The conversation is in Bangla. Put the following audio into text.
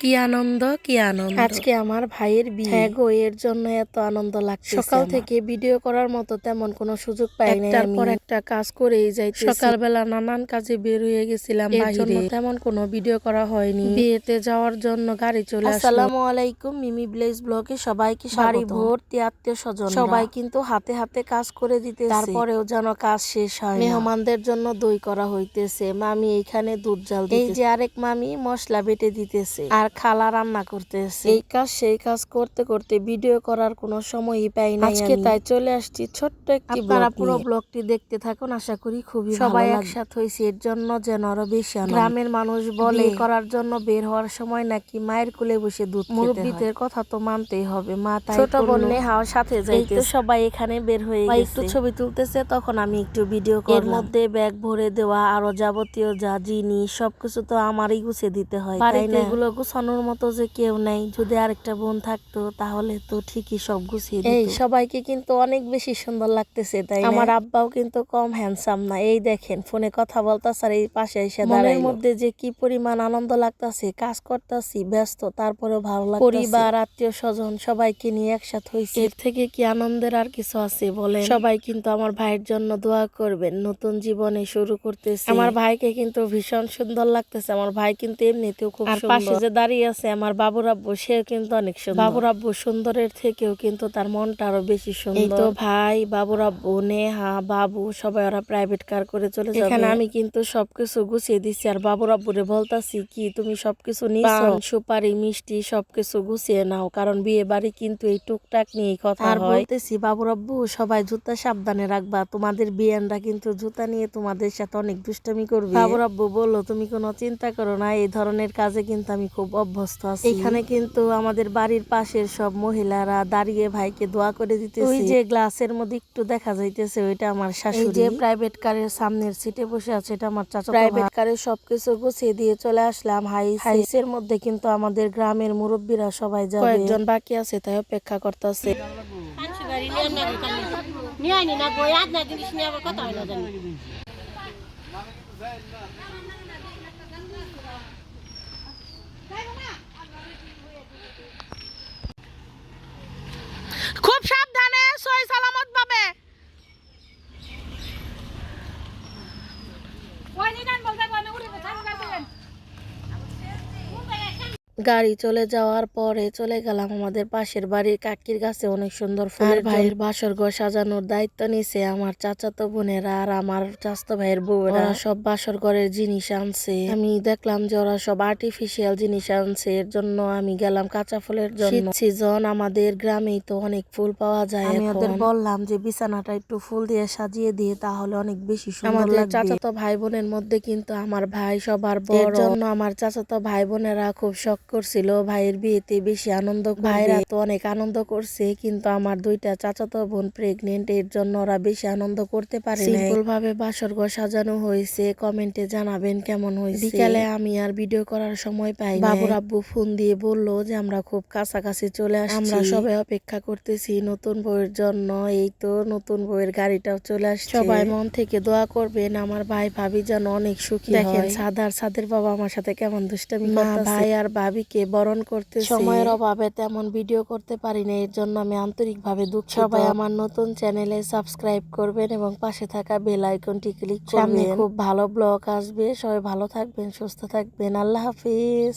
কি আনন্দ কি আনন্দ। আজকে আমার ভাইয়ের বিয়ে। হ্যাঁ গো এর জন্য এত আনন্দ লাগছে সকাল থেকে ভিডিও করার মতো তেমন কোনো সুযোগ পাই নাই একটার পর একটা কাজ করেই যাইতেছি। সকালবেলা নানান কাজে বের হয়ে গেছিলাম এর জন্য তেমন কোনো ভিডিও করা হয়নি। বিয়েতে যাওয়ার জন্য গাড়ি চলে আসলো। আসসালামু আলাইকুম মিমি ব্লেজ ব্লগে সবাইকে বাড়ি। ভর্তি আত্মীয় স্বজন সবাই কিন্তু হাতে হাতে কাজ করে দিতে তারপরেও যেন কাজ শেষ হয় মেহমানদের জন্য দই করা হইতেছে। মামি এখানে দুধ জাল এই যে আরেক মামি মশলা বেটে দিতেছে। আর খালা রান্না করতেছে। এই কাজ সেই কাজ করতে করতে ভিডিও করার কোনো সময়ই পাই না আজকে তাই চলে আসছি ছোট্ট একটি আপনারা পুরো ব্লগটি দেখতে থাকুন আশা করি খুবই সবাই একসাথে হয়েছে এর জন্য যেন আরও বেশি। গ্রামের মানুষ বলে করার জন্য বের হওয়ার সময় নাকি মায়ের কোলে বসে দুধ মুরব্বীদের কথা তো মানতেই হবে মা তাই ছোট বোন নেহাও সাথে যাইতে সবাই এখানে বের হয়ে গেছে একটু ছবি তুলতেছে তখন আমি একটু ভিডিও এর মধ্যে ব্যাগ ভরে দেওয়া আরও যাবতীয় যা জিনিস সবকিছু তো আমারই গুছিয়ে দিতে হয় তাই না? এগুলো গুছানোর মতো যে কেউ নাই যদি আরেকটা বোন থাকতো তাহলে তো ঠিকই সব গুছিয়ে দিত। এই সবাইকে কিন্তু অনেক বেশি সুন্দর লাগতেছে তাই আমার আব্বাও কিন্তু কম হ্যান্ডসাম না এই দেখেন ফোনে কথা বলতাছে আর এই পাশে এসে মনের মধ্যে যে কি পরিমাণ আনন্দ লাগতাছে কাজ করতাছি ব্যস্ত তারপরেও ভালো লাগে পরিবার আত্মীয় স্বজন সবাইকে নিয়ে একসাথে হয়েছে এর থেকে কি আনন্দের আর কিছু আছে বলে সবাই কিন্তু আমার ভাইয়ের জন্য দোয়া করবেন নতুন জীবনে শুরু করতেছে। আমার ভাইকে কিন্তু ভীষণ সুন্দর লাগতেছে আমার ভাই কিন্তু এমনিতেও খুব সুন্দর। পাশে যে দাঁড়িয়ে আছে আমার বাবুর আব্বু সেও কিন্তু অনেক সুন্দর। বাবুর আব্বু সুন্দরের থেকেও কিন্তু তার মনটা আরও বেশি সুন্দর। তো ভাই বাবুর আব্বু নেহা বাবু সবাই ওরা প্রাইভেট কার করে চলে যাবে। এখানে আমি কিন্তু সবকিছু গুছিয়ে দিচ্ছি আর বাবুর আব্বুরে বলতাছি কি তুমি সবকিছু নিছো? সুপারি মিষ্টি সবকিছু গুছিয়ে নাও কারণ বিয়ে বাড়ি কিন্তু এই টুকটাক নিয়ে কথা আর বলতেছি বাবুর আব্বু সবাই জুতা সাবধানে রাখবা। তোমাদের বিয়ানরা কিন্তু জুতা নিয়ে তোমাদের সাথে অনেক দুষ্টামি করবে। বাবুর আব্বু বলল তুমি কোনো চিন্তা করো না এই ধরনের কাজে কিন্তু আমি খুব অভ্যস্ত আছি। এখানে কিন্তু আমাদের বাড়ির পাশের সব মহিলারা দাঁড়িয়ে ভাইকে দোয়া করে দিতেছে। ওই যে গ্লাসের মধ্যে একটু দেখা যাইতেছে ওইটা আমার শাশুড়ি। যে প্রাইভেট কারের সামনের সিটে বসে আছে এটা আমার চাচা প্রাইভেট কারের সবকিছু গুছিয়ে দিয়ে চলে আসলাম। হাই হাইসের মধ্যে কিন্তু আমাদের গ্রামের মুরব্বীরা সবাই যাবে। কয়েকজন বাকি আছে তাই অপেক্ষা করতেছে। নিয়ে নিয়ে আনি না বই আজ না জিনিস নিয়ে আবার কথা হয় না জানি খুব সাবধানে সই সালামত পাবে গাড়ি চলে যাওয়ার পরে চলে গেলাম আমাদের পাশের বাড়ির কাকির কাছে। অনেক সুন্দর ফুলের ভাইয়ের বাসর ঘর সাজানোর দায়িত্ব নিছে আমার চাচাতো বোনেরা আর আমার চাচাতো ভাইয়ের বউরা সব বাসর ঘরের জিনিস আনছে। আমি দেখলাম যে ওরা সব আর্টিফিশিয়াল জিনিস আনছে এর জন্য আমি গেলাম কাঁচা ফুলের জন্য। সিজন আমাদের গ্রামেই তো অনেক ফুল পাওয়া যায় আমি ওদের বললাম যে বিছানাটা একটু ফুল দিয়ে সাজিয়ে দিয়ে তাহলে অনেক বেশি সুন্দর লাগবে। আমাদের চাচাতো ভাই বোনের মধ্যে কিন্তু আমার ভাই সবার বড়। এর জন্য আমার চাচাতো ভাই বোনেরা খুব শখ করছিল ভাইয়ের বিয়েতে বেশি আনন্দ ভাইরা তো অনেক আনন্দ করছে কিন্তু আমার দুইটা চাচাতো বোন প্রেগনেন্ট এর জন্য ওরা বেশি আনন্দ করতে পারে সিম্পল ভাবে বাসর ঘর সাজানো হয়েছে কমেন্টে জানাবেন কেমন হয়েছে। বিকালে আমি আর ভিডিও করার সময় পাই বাবুর আব্বু ফোন দিয়ে বলল যে আমরা খুব কাছাকাছি চলে আসছি। আমরা সবাই অপেক্ষা করতেছি নতুন বউয়ের জন্য। এই তো নতুন বউয়ের গাড়িটাও চলে আসছে। সবাই মন থেকে দোয়া করবেন আমার ভাই ভাবি যেন অনেক সুখী দেখেন সাদার সাদের বাবা আমার সাথে কেমন দুষ্টামি ভাই আর ভাবিকে বরণ করতে সময়ের অভাবে তেমন ভিডিও করতে পারি না এর জন্য আমি আন্তরিকভাবে দুঃখ সবাই আমার নতুন চ্যানেলে সাবস্ক্রাইব করবেন এবং পাশে থাকা বেল আইকনটি ক্লিক করবেন। খুব ভালো ব্লগ আসবে সবাই ভালো থাকবেন সুস্থ থাকবেন। আল্লাহ হাফিজ।